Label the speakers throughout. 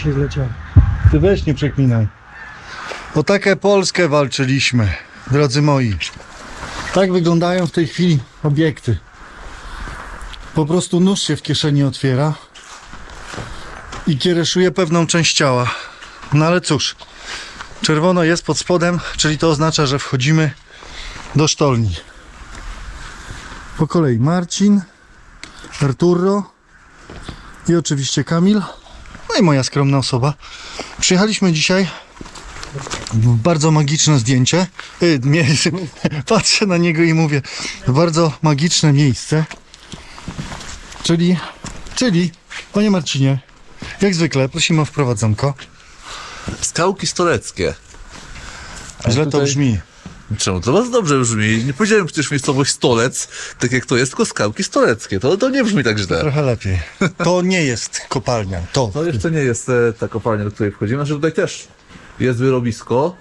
Speaker 1: dzisiaj zleciały.
Speaker 2: Ty weź nie przekminaj. O taką Polskę walczyliśmy, drodzy moi. Tak wyglądają w tej chwili obiekty. Po prostu nóż się w kieszeni otwiera i kiereszuje pewną część ciała. No ale cóż, czerwono jest pod spodem, czyli to oznacza, że wchodzimy do sztolni. Po kolei Marcin, Arturo i oczywiście Kamil. No i moja skromna osoba. Przyjechaliśmy dzisiaj w bardzo magiczne zdjęcie. Y, Patrzę na niego i mówię, bardzo magiczne miejsce. Czyli, czyli, panie Marcinie, jak zwykle prosimy o wprowadzonko.
Speaker 3: Skałki stoleckie. A
Speaker 2: Źle to
Speaker 3: tutaj-
Speaker 2: brzmi.
Speaker 3: Czemu? To bardzo dobrze brzmi. Nie powiedziałem przecież miejscowość Stolec, tak jak to jest, tylko skałki stoleckie. To, to nie brzmi tak źle.
Speaker 2: Trochę lepiej. To nie jest kopalnia. To.
Speaker 3: To jeszcze nie jest e, ta kopalnia, do której wchodzimy. Znaczy tutaj też jest wyrobisko.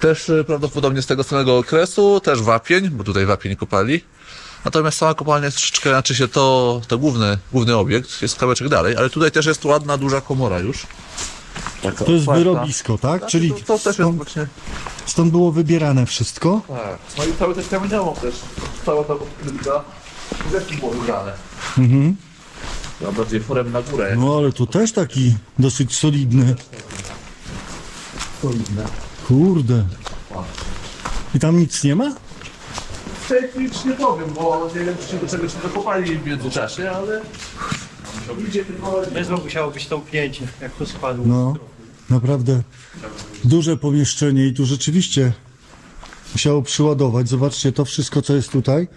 Speaker 3: Też e, prawdopodobnie z tego samego okresu, też wapień, bo tutaj wapień kopali. Natomiast sama kopalnia jest troszeczkę, znaczy się to, to główny, główny obiekt, jest kawałeczek dalej, ale tutaj też jest ładna, duża komora już. Taka
Speaker 2: To jest
Speaker 3: otwarta.
Speaker 2: wyrobisko, tak?
Speaker 3: Znaczy,
Speaker 2: Czyli
Speaker 3: to, to też jest
Speaker 2: stąd,
Speaker 3: właśnie
Speaker 2: stąd było wybierane wszystko.
Speaker 3: Tak. No i cały ten kamieniołom też. Cała ta odkrytka. Tu było wybrane.
Speaker 2: Mhm.
Speaker 3: Ja bardziej forem na górę.
Speaker 2: No ale to też taki dosyć solidny.
Speaker 3: Solidne.
Speaker 2: Kurde. I tam nic nie ma?
Speaker 3: Technicz nie powiem, bo nie wiem, czy się do czegoś nie dokopali w międzyczasie, ale...
Speaker 1: Wezmą musiało być tąpnięcie, jak to spadło.
Speaker 2: No, naprawdę duże pomieszczenie i tu rzeczywiście musiało przyładować. Zobaczcie, to wszystko, co jest tutaj,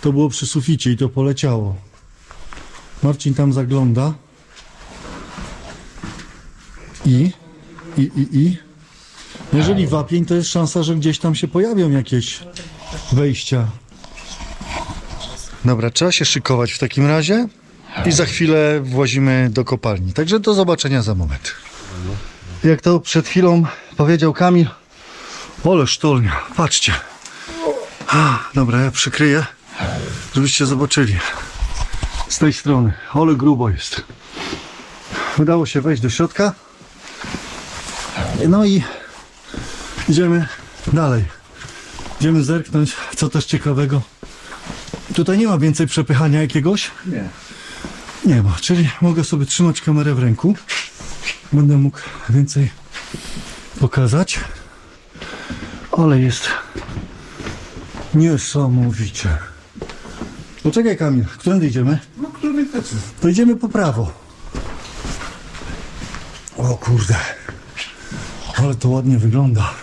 Speaker 2: to było przy suficie i to poleciało. Marcin tam zagląda. I, i, i, i. Jeżeli wapień, to jest szansa, że gdzieś tam się pojawią jakieś wejścia. Dobra, trzeba się szykować w takim razie i za chwilę włazimy do kopalni. Także do zobaczenia za moment. Jak to przed chwilą powiedział Kamil, ole sztolnia, patrzcie. Dobra, ja przykryję, żebyście zobaczyli. Z tej strony, ole grubo jest. Udało się wejść do środka. No i idziemy dalej. Idziemy zerknąć, co też ciekawego. Tutaj nie ma więcej przepychania jakiegoś.
Speaker 3: Nie.
Speaker 2: Nie ma, czyli mogę sobie trzymać kamerę w ręku. Będę mógł więcej pokazać. Ale jest niesamowicie. Poczekaj Kamil, którędy idziemy?
Speaker 3: No, który chcecie.
Speaker 2: To idziemy po prawo. O kurde. Ale to ładnie wygląda.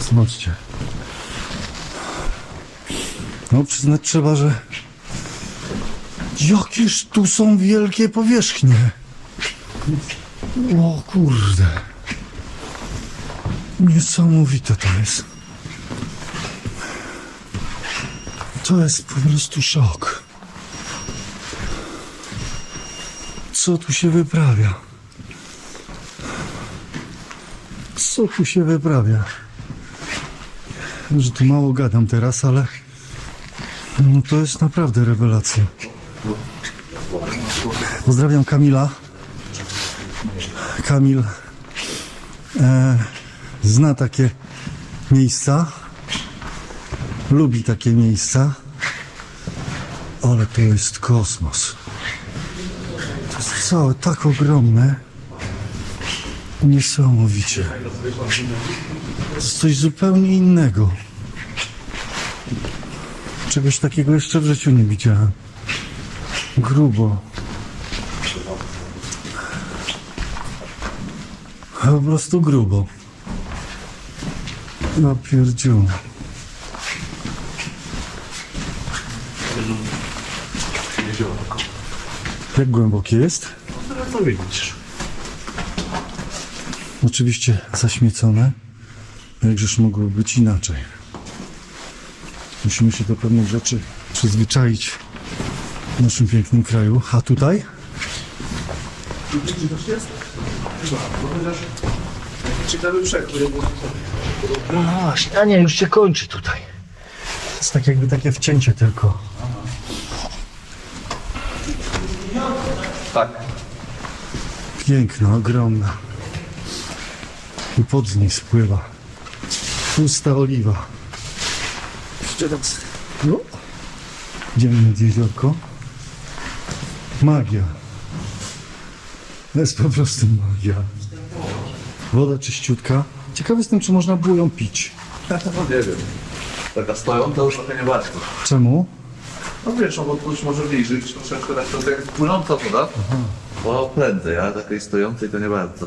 Speaker 2: Zobaczcie. No przyznać trzeba, że Jakież tu są wielkie powierzchnie. O kurde. Niesamowite to jest. To jest po prostu szok. Co tu się wyprawia? Co tu się wyprawia? Że tu mało gadam teraz, ale no to jest naprawdę rewelacja. Pozdrawiam Kamila. Kamil e, zna takie miejsca. Lubi takie miejsca. Ale to jest kosmos. To jest całe tak ogromne. Niesamowicie. To jest coś zupełnie innego. Czegoś takiego jeszcze w życiu nie widziałem. Grubo. Po prostu grubo. Na pierdziu. Jak głębokie jest?
Speaker 3: Widzisz.
Speaker 2: Oczywiście zaśmiecone. Jakżeż mogło być inaczej? Musimy się do pewnych rzeczy przyzwyczaić w naszym pięknym kraju. A tutaj?
Speaker 3: Czy jest? Chyba, bo chociaż ciekawy brzeg, który
Speaker 2: No właśnie, a nie, już się kończy tutaj. Jest tak jakby takie wcięcie tylko.
Speaker 3: Tak.
Speaker 2: Piękna, ogromna. I pod niej spływa. Pusta oliwa. Jeszcze raz. No. Idziemy nad jeziorko. Magia. To jest po prostu magia. Woda czyściutka. Ciekawy jestem, czy można było ją pić.
Speaker 3: No nie wiem. Taka stojąca już trochę nie warto.
Speaker 2: Czemu?
Speaker 3: No wiesz, no bo tu już może bliżej, troszeczkę tak to jak płynąca woda. Bo prędzej, a takiej stojącej to nie bardzo.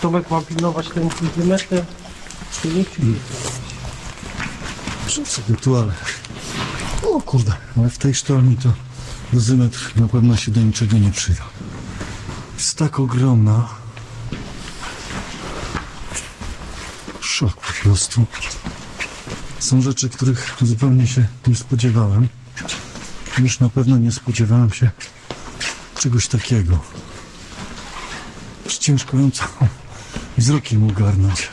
Speaker 1: Tomek ma pilnować ten centymetr.
Speaker 2: Przed sobie tu, ale... O kurde, ale w tej sztolni to dozymetr na pewno się do niczego nie przyda. Jest tak ogromna. Szok po prostu. Są rzeczy, których zupełnie się nie spodziewałem. Już na pewno nie spodziewałem się czegoś takiego. Ciężko ją całą wzrokiem ogarnąć.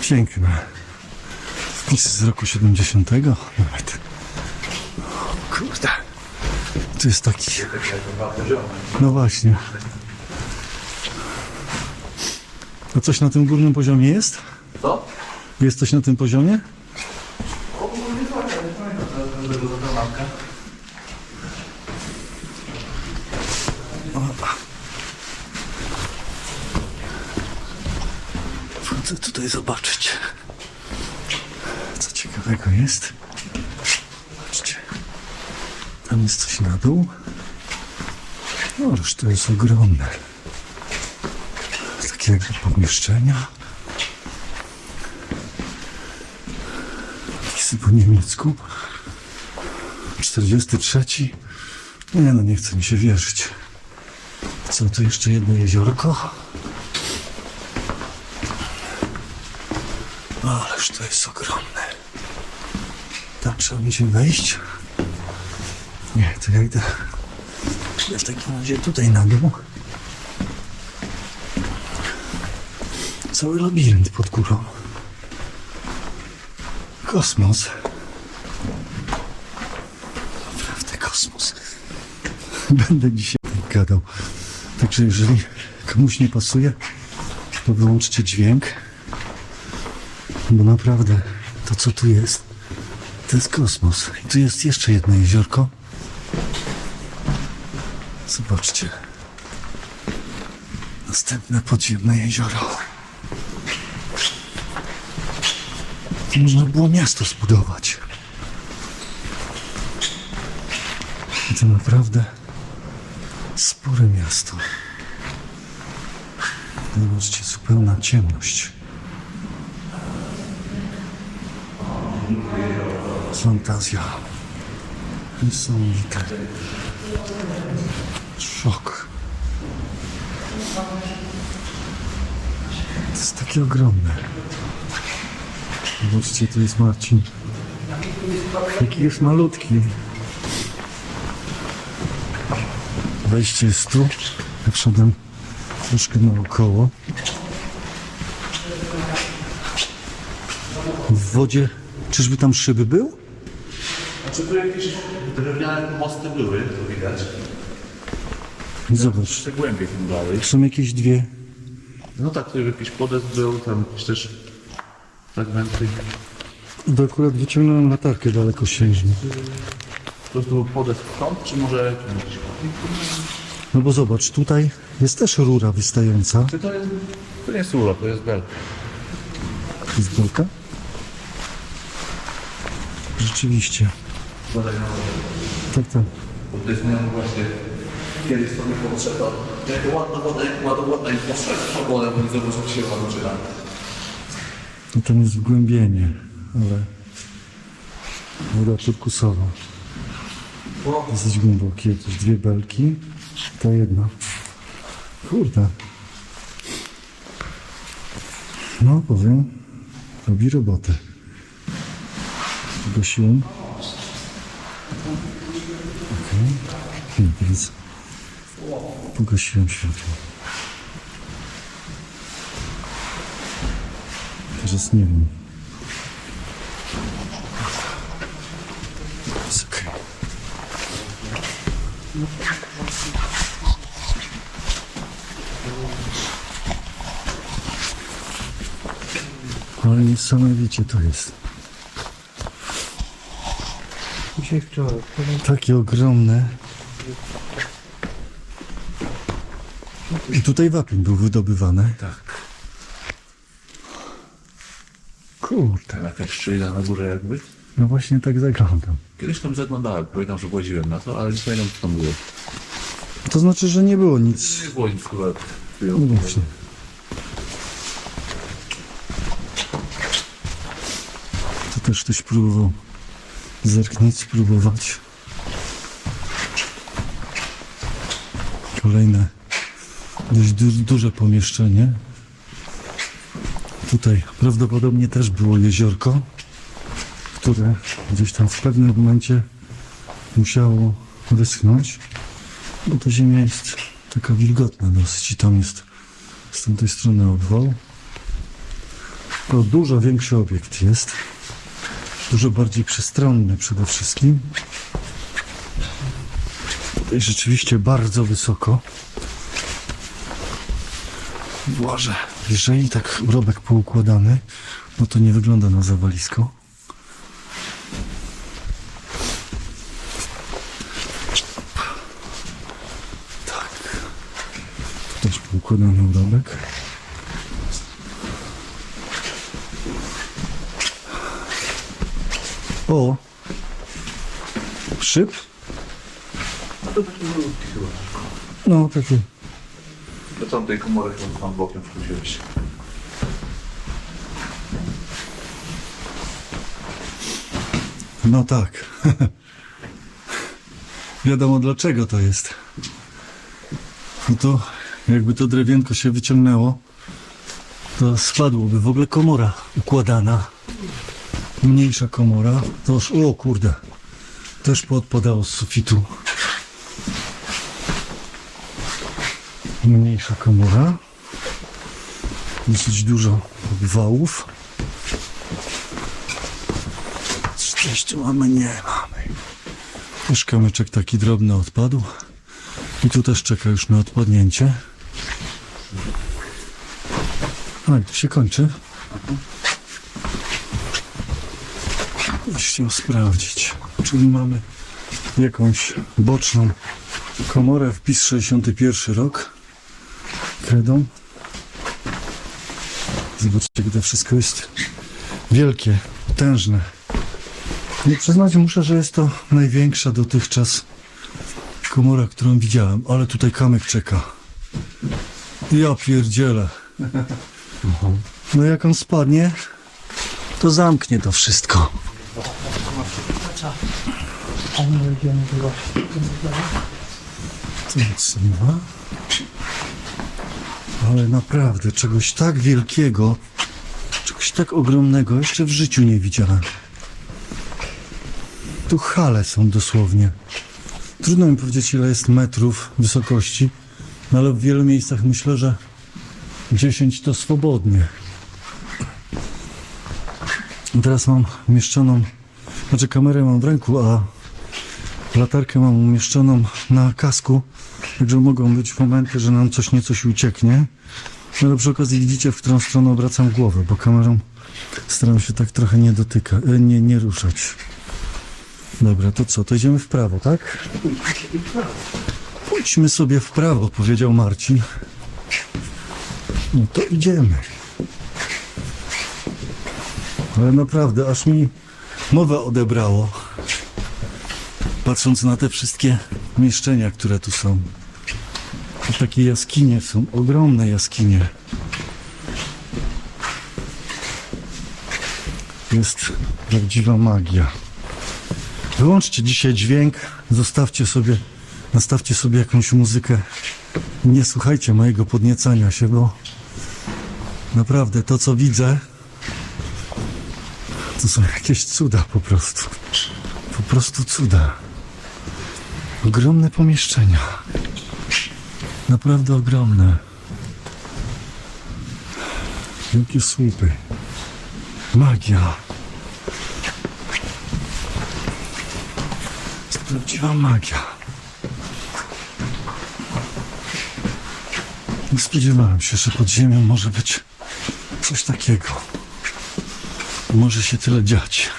Speaker 2: Piękne. Wpis z roku 70. Nawet. O, Kurde. To jest taki. No właśnie. A coś na tym górnym poziomie jest?
Speaker 3: Co?
Speaker 2: Jest coś na tym poziomie? Wchodzę tutaj zobaczyć. Ciekawego jest. Zobaczcie. Tam jest coś na dół. Ależ to jest ogromne. Takie jakby pomieszczenia. Napisy po niemiecku. 43. Nie no, nie chce mi się wierzyć. Co, tu jeszcze jedno jeziorko? Ależ to jest ogromne. Trzeba będzie wejść. Nie, to ja idę. Idę w takim razie tutaj na dół. Cały labirynt pod górą. Kosmos. Naprawdę kosmos. Będę dzisiaj gadał. Także jeżeli komuś nie pasuje, to wyłączcie dźwięk. Bo naprawdę to co tu jest, to jest kosmos. Tu jest jeszcze jedno jeziorko. Zobaczcie. Następne podziemne jezioro. Można było miasto zbudować. I to naprawdę spore miasto. Zobaczcie, zupełna ciemność. Fantazja. Niesamowite. Szok. To jest takie ogromne. Zobaczcie, tu jest Marcin. Jaki jest malutki. Wejście jest tu. Ja wszedłem troszkę naokoło. W wodzie. Czyżby tam szyby był?
Speaker 3: Tu jakieś drewniane mosty były, to widać.
Speaker 2: Zobacz.
Speaker 3: Jeszcze głębiej tym dalej.
Speaker 2: Są jakieś dwie.
Speaker 3: No tak, tu jakiś podest był, tam jakieś też fragmenty.
Speaker 2: To akurat wyciągnąłem latarkę dalekosiężną.
Speaker 3: Po prostu był podest stąd, czy może jakiś
Speaker 2: No bo zobacz, tutaj jest też rura wystająca.
Speaker 3: Czy to jest... To nie jest uro, to jest belka.
Speaker 2: Jest belka? Rzeczywiście.
Speaker 3: Badaj na wodę.
Speaker 2: Tak, tak.
Speaker 3: To jest miałem właśnie kiedyś sobie potrzeba. Jak ładna woda, jak ładna, ładna i potrzebna woda, bo nie zobaczył się ładna
Speaker 2: No tam jest wgłębienie, ale woda turkusowa. Dosyć głębokie, jakieś dwie belki. Ta jedna. Kurde. No powiem, robi robotę. Gasiłem. Okay. Więc pogasiłem światło. Teraz nie wiem. Jest okej. Ale niesamowicie to jest. Takie ogromne. I tutaj wapień był wydobywany.
Speaker 3: Tak.
Speaker 2: Kurde.
Speaker 3: Jakaś szczelina na górze jakby.
Speaker 2: No właśnie tak zaglądam.
Speaker 3: Kiedyś tam zaglądałem, pamiętam, że właziłem na to, ale nie pamiętam co tam było.
Speaker 2: To znaczy, że nie było nic.
Speaker 3: Nie było nic chyba.
Speaker 2: No właśnie. To też ktoś próbował zerknąć, spróbować. Kolejne dość du duże pomieszczenie. Tutaj prawdopodobnie też było jeziorko, które gdzieś tam w pewnym momencie musiało wyschnąć, bo ta ziemia jest taka wilgotna dosyć i tam jest z tamtej strony obwał. To dużo większy obiekt jest. Dużo bardziej przestronny przede wszystkim. Rzeczywiście bardzo wysoko. Boże, jeżeli tak urobek poukładany, no to nie wygląda na zawalisko. Tak. Też poukładany urobek. O! Szyb?
Speaker 3: To taki malutki chyba.
Speaker 2: No, taki.
Speaker 3: Do tamtej komory chyba tam bokiem wchodziłeś.
Speaker 2: No tak. Wiadomo dlaczego to jest. No to jakby to drewienko się wyciągnęło, to spadłoby w ogóle komora układana. Mniejsza komora. To już, o kurde, też podpadało z sufitu. Mniejsza komora. Dosyć dużo wałów. Tu mamy? Nie mamy. Już kamyczek taki drobny odpadł. I tu też czeka już na odpadnięcie. A, tu się kończy. Chciał sprawdzić. Czyli mamy jakąś boczną komorę, wpis 61 rok. Kredą. Zobaczcie, to wszystko jest wielkie, potężne. Nie przyznać muszę, że jest to największa dotychczas komora, którą widziałem, ale tutaj kamyk czeka. Ja pierdzielę. No jak on spadnie, to zamknie to wszystko. Ma. Ale naprawdę, czegoś tak wielkiego, czegoś tak ogromnego jeszcze w życiu nie widziałem. Tu hale są dosłownie. Trudno mi powiedzieć, ile jest metrów wysokości, no ale w wielu miejscach myślę, że 10 to swobodnie. Teraz mam umieszczoną, znaczy kamerę mam w ręku, a latarkę mam umieszczoną na kasku, także mogą być momenty, że nam coś niecoś ucieknie. No ale przy okazji widzicie, w którą stronę obracam głowę, bo kamerą staram się tak trochę nie dotyka, e, nie, nie ruszać. Dobra, to co, to idziemy w prawo, tak? Pójdźmy sobie w prawo, powiedział Marcin. No to idziemy. Ale naprawdę, aż mi mowę odebrało. Patrząc na te wszystkie mieszczenia, które tu są. To takie jaskinie są, ogromne jaskinie. Jest prawdziwa magia. Wyłączcie dzisiaj dźwięk, zostawcie sobie, nastawcie sobie jakąś muzykę. Nie słuchajcie mojego podniecania się, bo naprawdę to, co widzę, to są jakieś cuda po prostu. Po prostu cuda. Ogromne pomieszczenia. Naprawdę ogromne. Wielkie słupy. Magia. Prawdziwa magia. Nie spodziewałem się, że pod ziemią może być coś takiego. Może się tyle dziać.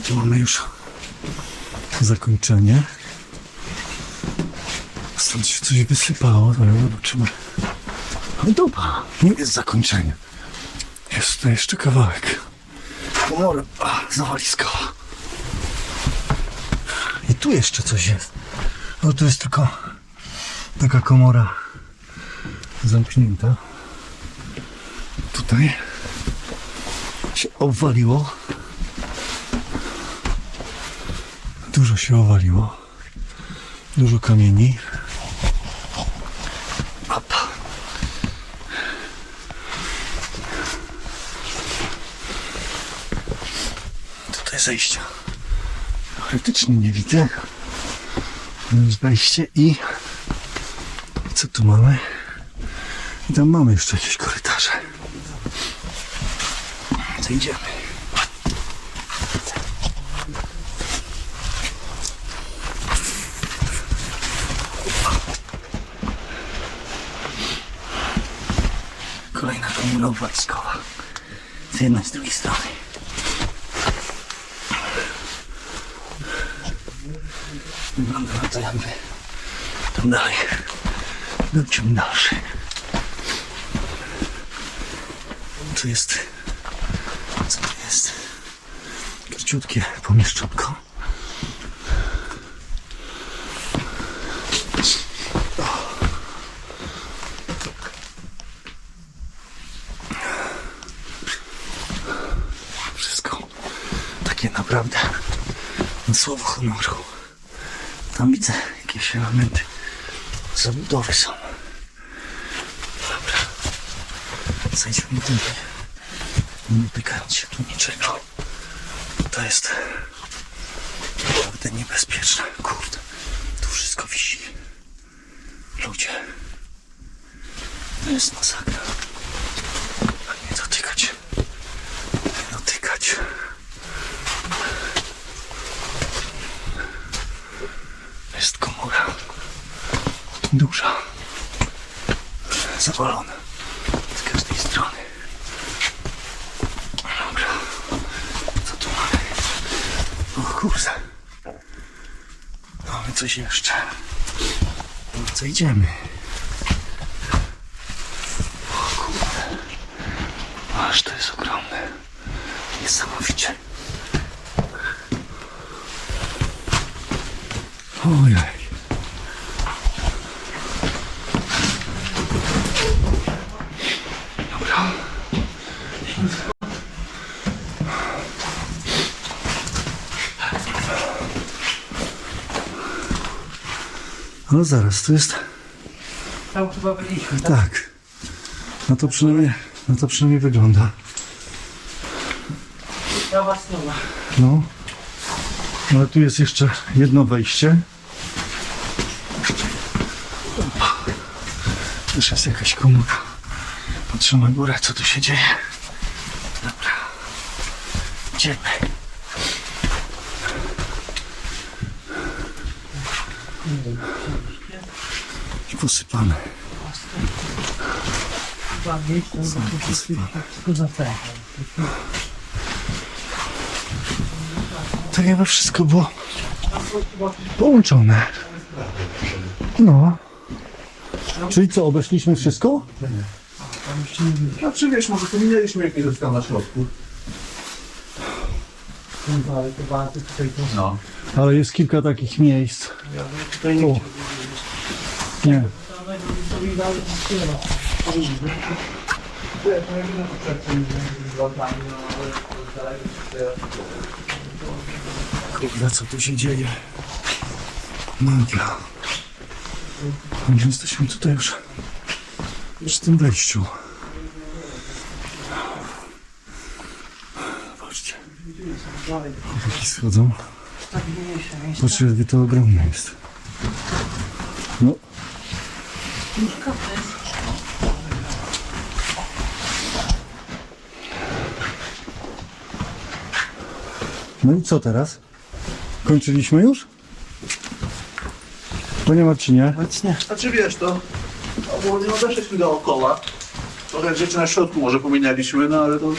Speaker 2: Tu mamy już zakończenie. Stąd się coś wysypało, zobaczymy. No dobra, nie jest zakończenie. Jest tutaj jeszcze kawałek. Komora a, zawaliskowa. I tu jeszcze coś jest. Ale tu jest tylko taka komora zamknięta. Tutaj się obwaliło. Dużo się owaliło. Dużo kamieni. Op. Tutaj zejścia. Teoretycznie nie widzę. Jest wejście i co tu mamy? I tam mamy jeszcze jakieś korytarze. To Kolejna komuna obwaliskowa. Z jednej, z drugiej strony. Wygląda na to jakby tam dalej był ciąg dalszy. Tu jest co to jest? Króciutkie pomieszczonko. Wszystko takie naprawdę na słowo honoru. Tam widzę jakieś elementy zabudowy są. Dobra. Zejdźmy tutaj. Nie dotykając się tu niczego. To jest naprawdę niebezpieczne. Kurde. Tu wszystko wisi. Ludzie. To jest masakra. A nie dotykać. Nie dotykać. jest komora duża, zawalona z każdej strony. Dobra, co tu mamy? O kurde, mamy coś jeszcze. No co idziemy? O kurde, aż to jest ogromne, niesamowicie. Ojej. Dobra. Ale zaraz, to jest...
Speaker 1: Tam chyba byliśmy.
Speaker 2: Tak. No to przynajmniej, no to przynajmniej wygląda.
Speaker 1: Prawa strona.
Speaker 2: No. Ale tu jest jeszcze jedno wejście. Też jest jakaś komórka. Patrzę na górę, co tu się dzieje. Dobra. Idziemy. I posypane.
Speaker 1: Chyba miejsce, no to.
Speaker 2: Tak jakby wszystko było połączone. No. Czyli co, obeszliśmy wszystko?
Speaker 3: Znaczy wiesz, może pominęliśmy jakieś tam na środku.
Speaker 1: No, ale chyba.
Speaker 3: No.
Speaker 2: Ale jest kilka takich miejsc.
Speaker 1: Tutaj nie.
Speaker 2: Nie. Kurde, co tu się dzieje? Magia. My jesteśmy tutaj już przy tym wejściu. Zobaczcie. Chłopaki schodzą. Patrzcie, jakie to ogromne jest. No. No i co teraz? Kończyliśmy już? Panie Marcinie,
Speaker 1: Obecnie.
Speaker 3: Znaczy wiesz, to ogólnie odeszliśmy dookoła. Trochę rzeczy na środku może pominęliśmy, no ale to już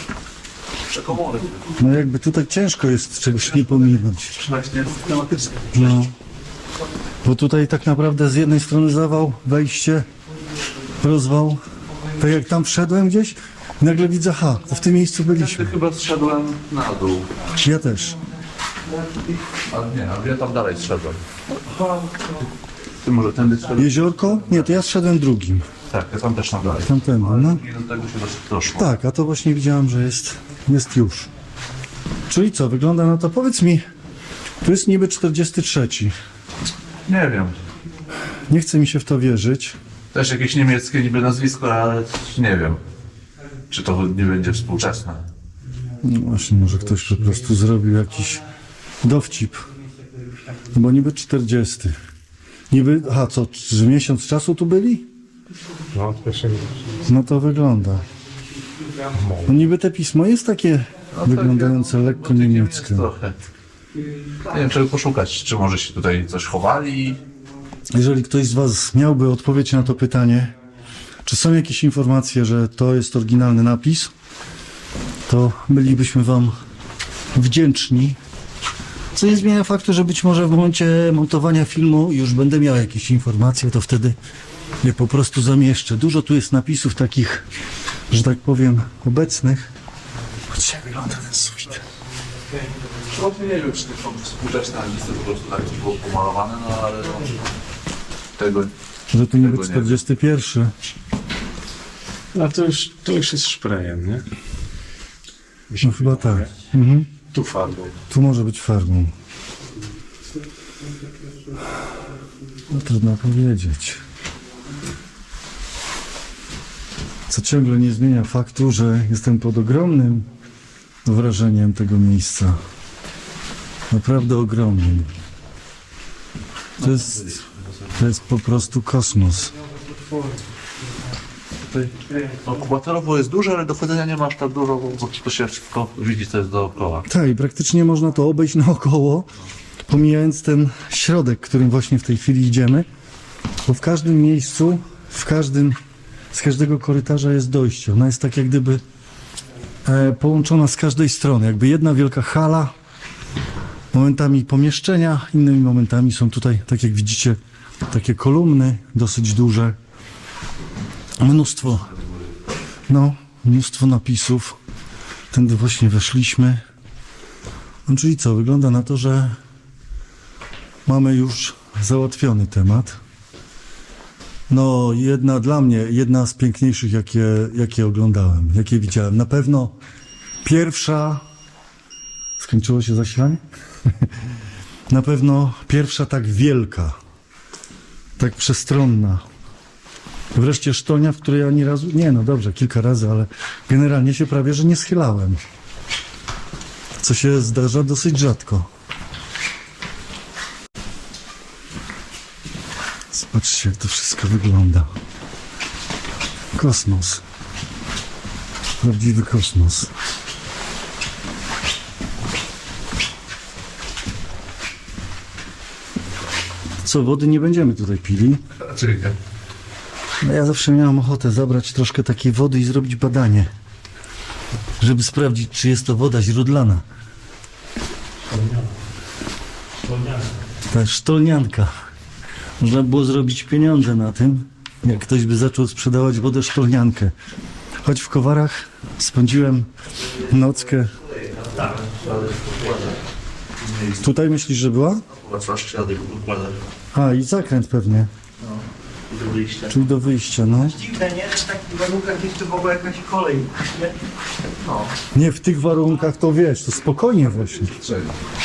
Speaker 3: te komory.
Speaker 2: no jakby tutaj ciężko jest czegoś nie pominąć.
Speaker 3: Właśnie tematyczne.
Speaker 2: No. Bo tutaj tak naprawdę z jednej strony zawał, wejście, rozwał. Tak jak tam wszedłem gdzieś, nagle widzę, ha, to w tym miejscu byliśmy.
Speaker 3: Chyba zszedłem na dół.
Speaker 2: Ja też.
Speaker 3: Ale nie, ale ja tam dalej zszedłem. Ty może tędy zszedłem?
Speaker 2: Jeziorko? Nie, to ja zszedłem drugim.
Speaker 3: Tak, ja tam też tam dalej.
Speaker 2: Tamtędy, no.
Speaker 3: I do tego się doszło.
Speaker 2: Tak, a to właśnie widziałem, że jest, jest już. Czyli co, wygląda na to, powiedz mi, to jest niby 43.
Speaker 3: Nie wiem.
Speaker 2: Nie chce mi się w to wierzyć.
Speaker 3: Też jakieś niemieckie niby nazwisko, ale nie wiem. Czy to nie będzie współczesne.
Speaker 2: No właśnie, może ktoś po prostu zrobił jakiś dowcip. No Bo niby 40. Niby, aha, co, że miesiąc czasu tu byli?
Speaker 4: No, od pierwszego.
Speaker 2: No to wygląda. No niby te pismo jest takie wyglądające lekko
Speaker 3: Jest
Speaker 2: niemieckie.
Speaker 3: trochę. Nie wiem, czego poszukać. Czy może się tutaj coś chowali?
Speaker 2: Jeżeli ktoś z Was miałby odpowiedź na to pytanie, czy są jakieś informacje, że to jest oryginalny napis, to bylibyśmy Wam wdzięczni. Co nie zmienia faktu, że być może w momencie montowania filmu już będę miał jakieś informacje, to wtedy je po prostu zamieszczę. Dużo tu jest napisów takich, że tak powiem, obecnych. Patrzcie, wygląda ten sufit.
Speaker 3: Właśnie nie wiem, czy to są współczesne listy po prostu tak było pomalowane, no ale no, tego
Speaker 2: Że to niby
Speaker 3: Tego nie wiem.
Speaker 2: 41.
Speaker 4: A to już, to już jest szprejem, nie?
Speaker 2: No chyba tak. Mhm.
Speaker 4: Tu farbą.
Speaker 2: Tu może być farbą. No trudno powiedzieć. Co ciągle nie zmienia faktu, że jestem pod ogromnym wrażeniem tego miejsca. Naprawdę ogromnym. To jest, to jest po prostu kosmos.
Speaker 3: No, jest duże, ale dochodzenia nie masz tak dużo, bo to się wszystko widzi, co jest dookoła.
Speaker 2: Tak, i praktycznie można to obejść naokoło, pomijając ten środek, którym właśnie w tej chwili idziemy, bo w każdym miejscu, w każdym, z każdego korytarza jest dojście. Ona jest tak jak gdyby e, połączona z każdej strony, jakby jedna wielka hala, momentami pomieszczenia, innymi momentami są tutaj, tak jak widzicie, takie kolumny, dosyć duże, mnóstwo, no, mnóstwo napisów. Tędy właśnie weszliśmy. No, czyli co, wygląda na to, że mamy już załatwiony temat. No, jedna dla mnie, jedna z piękniejszych, jakie, jakie oglądałem, jakie widziałem. Na pewno pierwsza. Skończyło się zasilanie? Na pewno pierwsza tak wielka, tak przestronna. Wreszcie sztolnia, w której ani razu, nie no dobrze, kilka razy, ale generalnie się prawie, że nie schylałem. Co się zdarza dosyć rzadko. Zobaczcie, jak to wszystko wygląda. Kosmos. Prawdziwy kosmos. Co, wody nie będziemy tutaj pili. No ja zawsze miałem ochotę zabrać troszkę takiej wody i zrobić badanie, żeby sprawdzić, czy jest to woda źródlana. Ta sztolnianka. Można było zrobić pieniądze na tym, jak ktoś by zaczął sprzedawać wodę sztolniankę. Choć w Kowarach spędziłem nockę. Tutaj myślisz, że była?
Speaker 3: Chyba
Speaker 2: A, i zakręt pewnie,
Speaker 3: do wyjścia.
Speaker 2: czyli do wyjścia, no.
Speaker 1: Dziwne, nie? W takich warunkach jeszcze w ogóle jakaś kolej. Nie? No.
Speaker 2: Nie, w tych warunkach to wiesz, to spokojnie właśnie.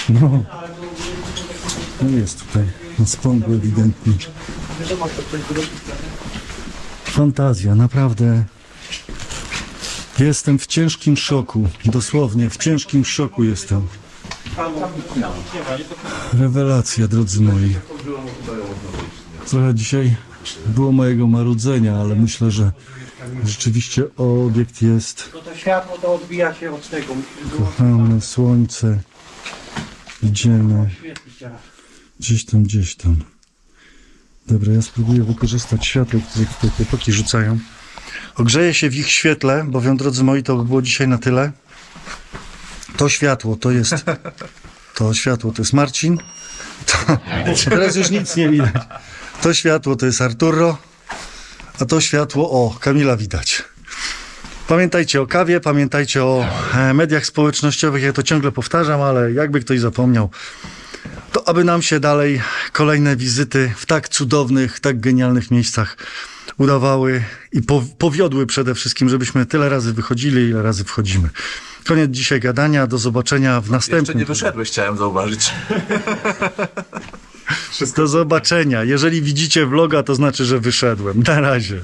Speaker 2: No. No jest tutaj. Na spągu ewidentnie.
Speaker 1: Wiadomo,
Speaker 2: Fantazja, naprawdę. Jestem w ciężkim szoku. Dosłownie, w ciężkim szoku jestem. Rewelacja, drodzy moi. Trochę dzisiaj było mojego marudzenia, ale myślę, że rzeczywiście obiekt jest
Speaker 1: to światło to odbija się od tego.
Speaker 2: Kochane, słońce. Idziemy gdzieś tam, gdzieś tam. Dobra, ja spróbuję wykorzystać światło, które tutaj chłopaki rzucają. Ogrzeję się w ich świetle, bowiem, drodzy moi, to by było dzisiaj na tyle. To światło to jest. To światło to jest Marcin. To, teraz już nic nie widać. To światło to jest Arturo. A to światło, o, Kamila widać. Pamiętajcie o kawie, pamiętajcie o e, mediach społecznościowych. Ja to ciągle powtarzam, ale jakby ktoś zapomniał, to aby nam się dalej kolejne wizyty w tak cudownych, tak genialnych miejscach udawały i po, powiodły przede wszystkim, żebyśmy tyle razy wychodzili, ile razy wchodzimy. Koniec dzisiaj gadania, do zobaczenia w
Speaker 3: Jeszcze
Speaker 2: następnym.
Speaker 3: nie wyszedłeś, chciałem zauważyć.
Speaker 2: Do zobaczenia. Jeżeli widzicie vloga, to znaczy, że wyszedłem. Na razie.